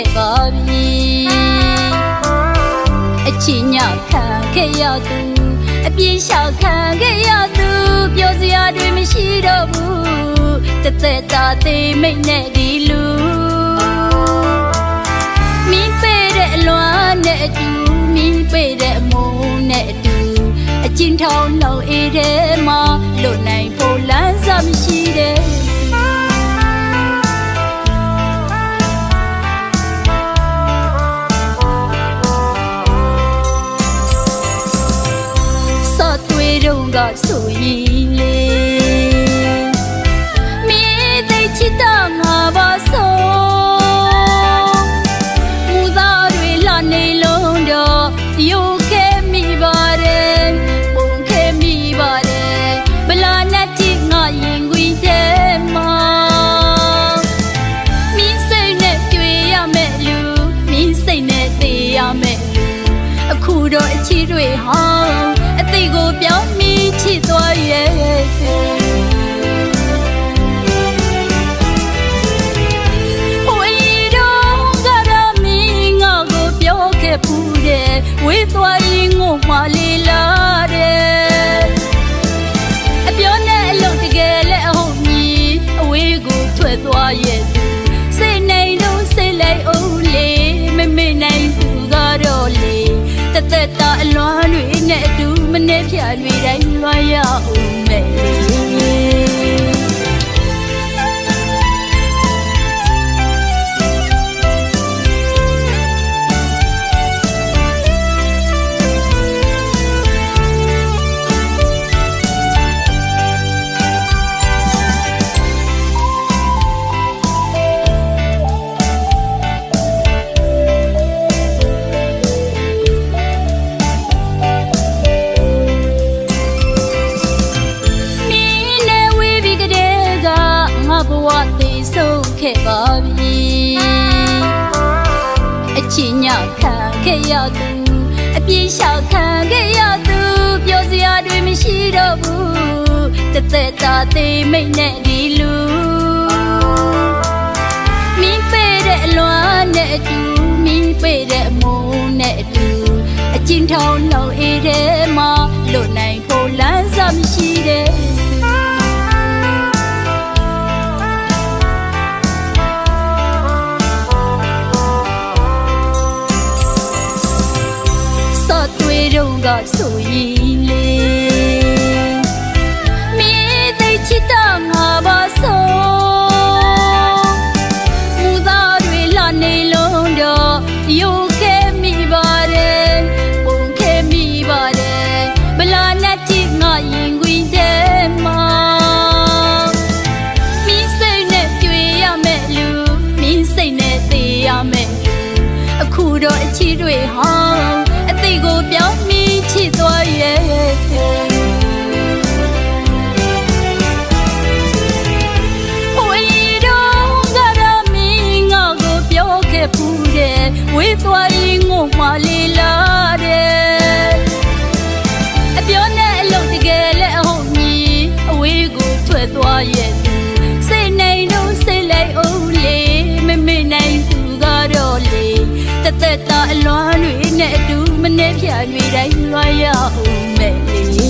ခဲ့ပါပြီအချင်းညခံခဲ့ရသူအပြင်းလျှောက်ခံခဲ့ရသူပြောစရာတွေမရှိတော့ဘူးတသက်တာသေးမိတ်နဲ့ဒီလူမင်းပေတဲ့အလွမ်းနဲ့အတူမင်းပေတဲ့အမုန်းနဲ့အတူအချင်းထောင်းနှုတ်အေးထဲ ဆိုရင်လေမင်းသိချစ်တာငါပါဆုံးမူသားတွေလာနေလုံးတော့ယုတ်ခဲ့မိပါတယ်ပုံခဲ့မိပါတယ်ဘလာနဲ့တိငါရင်ခွင်ထဲမှာမင်းစိတ်နဲ့တွေ့ရမယ်လူမင်းစိတ်နဲ့သိရမယ်လူအခုတော့အချီတွေဟာအသိ ကိုပြောင်း မ်း ဝသိဆုံးခဲ့ပါပြီအချင်းညခံခဲ့ရသူအပြေးလျှောက်ခံခဲ့ရသူပြောစရာတွေမရှိတော့ဘူးတသက်တာသေးမိတ်နဲ့ဒီလူမင်းပေတဲ့အလွမ်းနဲ့အတူမင်းပေတဲ့အမုန်းနဲ့အတူအချင်းထောင်းနှုတ်အေးထဲမှာလွတ် တွေ့တော့က အလွမ်းတွေနဲ့အတူမနှဲဖြာတွေတိုင်းလွှမ်းရအောင်မဲ့လေ